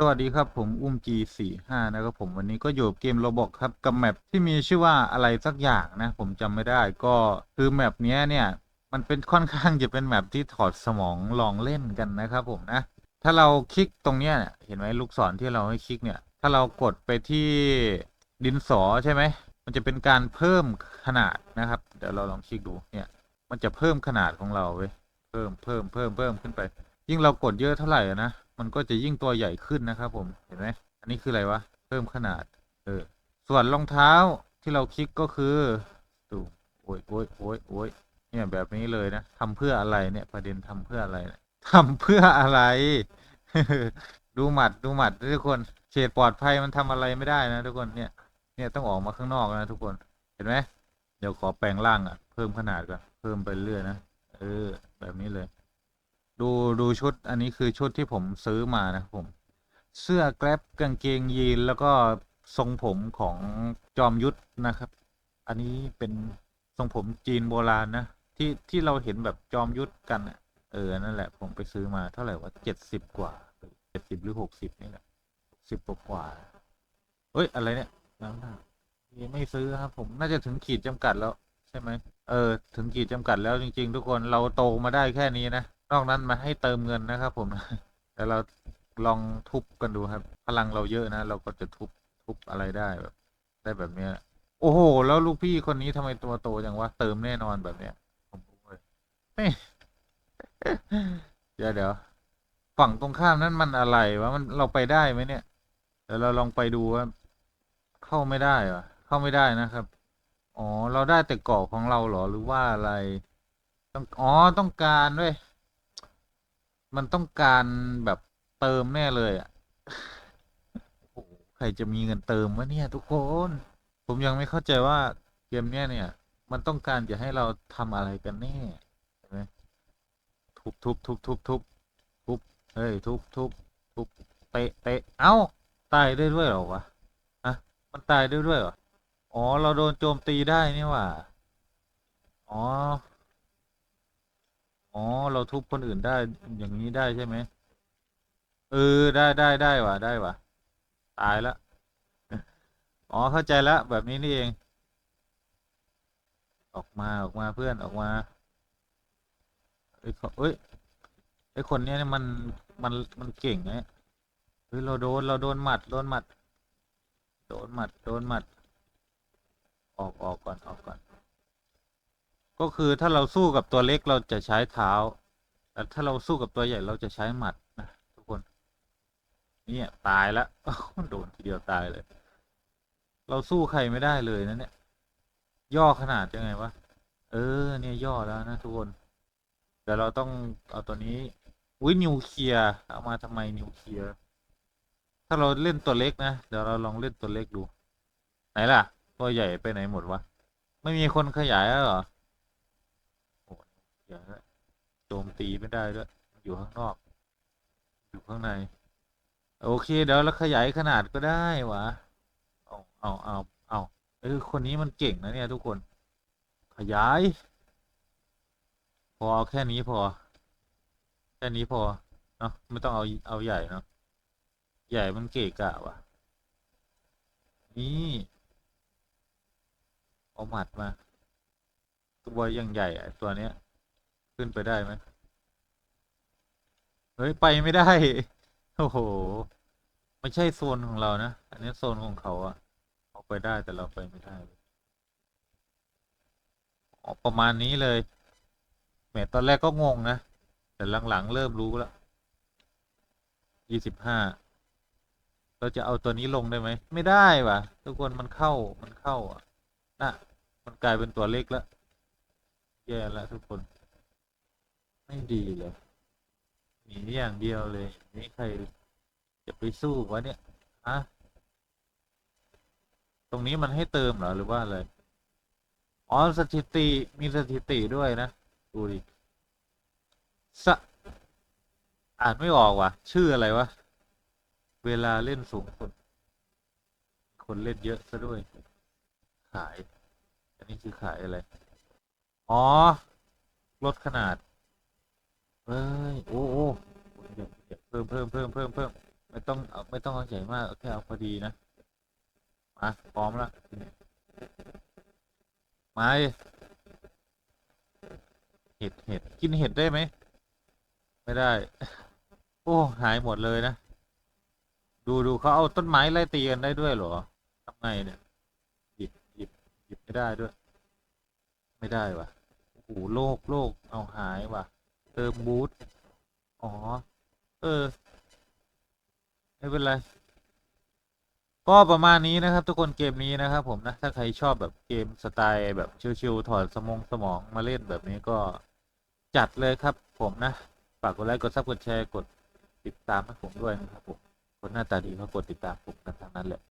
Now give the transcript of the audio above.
สวัสดีครับผมอุ้ม G45 นะครับผมวันนี้ก็อยู่เกมโรบอกครับกับแมปที่มีชื่อว่าอะไรสักอย่างนะ ผมจำไม่ได้ก็คือแมปเนี้ยเนี่ย มันเป็นค่อนข้างจะเป็นแมปที่ถอดสมองลองเล่นกันนะครับผมนะ ถ้าเราคลิกตรงเนี้ยเนี่ยเห็นไหมลูกศรที่เราให้คลิกเนี่ย ถ้าเรากดไปที่ดินสอใช่ไหมมันจะเป็นการเพิ่มขนาดนะครับ เดี๋ยวเราลองคลิกดูเนี่ยมันจะเพิ่มขนาดของเราเว้ยเพิ่มเพิ่มเพิ่มเพิ่มขึ้นไป ยิ่งเรากดเยอะเท่าไหร่นะ มันก็จะยิ่งตัวใหญ่ขึ้นนะครับ ผมเห็นไหมอันนี้คืออะไรวะเพิ่มขนาด เออ ส่วนรองเท้าที่เราคลิกก็คือดูโอ้ยโอ้ยโอ้ยโอ้ยเนี่ยแบบนี้เลยนะทำเพื่ออะไรเนี่ยประเด็นทำเพื่ออะไรทำเพื่ออะไร ดูหมัดดูหมัดทุกคนเขตปลอดภัยมันทำอะไรไม่ได้นะทุกคนเนี่ย เนี่ยต้องออกมาข้างนอกนะทุกคนเห็นไหมเดี๋ยวขอแปลงร่างอะ เพิ่มขนาดก่อนเพิ่มไปเรื่อยนะเออ แบบนี้เลย ดูดูชุดอันนี้คือชุดที่ผมซื้อมานะครับผม เสื้อแกร็บกางเกงยีนแล้วก็ทรงผมของจอมยุทธนะครับ อันนี้เป็นทรงผมจีนโบราณนะที่ที่เราเห็นแบบจอมยุทธกันเออนั่นแหละ ผมไปซื้อมาเท่าไหร่วะเจ็ดสิบกว่าเจ็ดสิบหรือหกสิบนี่แหละสิบกว่าเฮ้ยอะไรเนี่ยน้ำหนักยังไม่ซื้อครับ ผมน่าจะถึงขีดจำกัดแล้ว ใช่ไหมเออ ถึงขีดจำกัดแล้วจริง ๆ ทุกคนเราโตมาได้แค่นี้นะ นอกนั้นมาให้เติมเงินนะครับ ผมแต่เราลองทุบกันดูครับ พลังเราเยอะนะ เราก็จะทุบทุบอะไรได้แบบ ได้แบบเนี้ย โอ้โห แล้วลูกพี่คนนี้ทำไมตัวโตจังวะเติมแน่นอนแบบเนี้ยผมรู้เลยเฮ้ยเดี๋ยวเดี๋ยวฝั่งตรงข้ามนั้นมันอะไรวะมันเราไปได้ไหมเนี่ยเดี๋ยวเราลองไปดูว่าเข้าไม่ได้เหรอเข้าไม่ได้นะครับ อ๋อ เราได้แต่เกาะของเราเหรอหรือว่าอะไร ต้องอ๋อต้องการด้วย มันต้องการแบบเติมแน่เลยอะโอ้โหใครจะมีเงินเติมวะเนี่ย ทุกคน ผมยังไม่เข้าใจว่าเกมเนี้ยเนี่ย มันต้องการจะให้เราทำอะไรกันแน่เห็นไหมทุบทุบทุบทุบทุบทุบเฮ้ยทุบทุบทุบเตะเตะเอ้า ตายได้ด้วยเหรอวะอะมันตายได้ด้วยเหรออ๋อ เราโดนโจมตีได้นี่หว่าอ๋อ อ๋อ เราทุบคนอื่นได้อย่างนี้ได้ใช่ไหมเออได้ได้ได้ว่ะได้ว่ะ ตายละอ๋อเข้าใจแล้วแบบนี้นี่เอง ออกมาออกมาเพื่อนออกมาเอ้ยเขาเอ้ยไอคนเนี้ยเนี่ยมันมันมันเก่งนะเฮ้ยเราโดนเราโดนหมัดโดนหมัด โดนหมัดโดนหมัด ออกออกก่อนออกก่อน ก็คือถ้าเราสู้กับตัวเล็กเราจะใช้เท้า แต่ถ้าเราสู้กับตัวใหญ่เราจะใช้หมัดนะทุกคน เนี่ยตายแล้วโดนทีเดียวตายเลย เราสู้ใครไม่ได้เลยนะเนี่ย ย่อขนาดยังไงวะ เออ เนี่ยย่อแล้วนะทุกคนเดี๋ยวเราต้องเอาตัวนี้อุ้ยนิวเคลียร์เอามาทำไมนิวเคลียร์ถ้าเราเล่นตัวเล็กนะ เดี๋ยวเราลองเล่นตัวเล็กดู ไหนล่ะ ตัวใหญ่ไปไหนหมดวะ ไม่มีคนขยายแล้วเหรอ ยเดี๋ยวนโจมตีไม่ได้ด้วยอยู่ข้างนอก อยู่ข้างใน โอเค เดี๋ยวเราขยายขนาดก็ได้วะเอาเอาเอาเอาเออคนนี้มันเก่งนะเนี่ยทุกคน ขยาย พอเอาแค่นี้พอ แค่นี้พอเนาะไม่ต้องเอาเอาใหญ่เนาะใหญ่มันเกะกะว่ะ นี่เอาหมัดมา ตัวยังใหญ่อะตัวเนี้ย ขึ้นไปได้ไหมเฮ้ย ไปไม่ได้ โอ้โห ไม่ใช่โซนของเรานะ อันนี้โซนของเขาอะเอาไปได้แต่เราไปไม่ได้อ๋อประมาณนี้เลยแหมตอนแรกก็งงนะ แต่หลังๆเริ่มรู้แล้วยี่สิบห้า เราจะเอาตัวนี้ลงได้ไหม ไม่ได้ว่ะ ทุกคนมันเข้า มันเข้าอะ น่ะ มันกลายเป็นตัวเล็กแล้วแย่แล้วทุกคน ไม่ดีเลยหนีอย่างเดียวเลยนี่ใครจะไปสู้วะเนี่ยฮะตรงนี้มันให้เติมเหรอหรือว่าอะไรอ๋อสถิติมีสถิติด้วยนะดูดิสะอ่านไม่ออกว่ะ ชื่ออะไรวะ เวลาเล่นสูงสุดคนเล่นเยอะซะด้วย ขาย อันนี้คือขายอะไร อ๋อ ลดขนาด เฮ้ยโอ้โอ้เดี๋ยวเดี๋ยวเพิ่มเพิ่มเพิ่มเพิ่มเพิ่มไม่ต้องเอาไม่ต้องเอาใหญ่มากแค่เอาพอดีนะมาพร้อมแล้วมาเห็ดเห็ดกินเห็ดได้ไหมไม่ได้ โอ้ หายหมดเลยนะ ดูดูเขาเอาต้นไม้ไล่ตีกันได้ด้วยเหรอทำไงเนี่ยหยิบหยิบหยิบไม่ได้ด้วย ไม่ได้วะโอ้โหโลกโลกเอาหายว่ะ เติมบูทอ๋อ เออ ไม่เป็นไร ก็ประมาณนี้นะครับ ทุกคนเกมนี้นะครับ ผมนะ ถ้าใครชอบแบบเกมสไตล์แบบชิวๆถอดสมองสมองมาเล่นแบบนี้ก็จัดเลยครับ ผมนะ ฝากกดไลค์กดซับกดแชร์กดติดตามให้ผมด้วยนะครับผมคนหน้าตาดีเขากดติดตามผมกันทั้งนั้นแหละ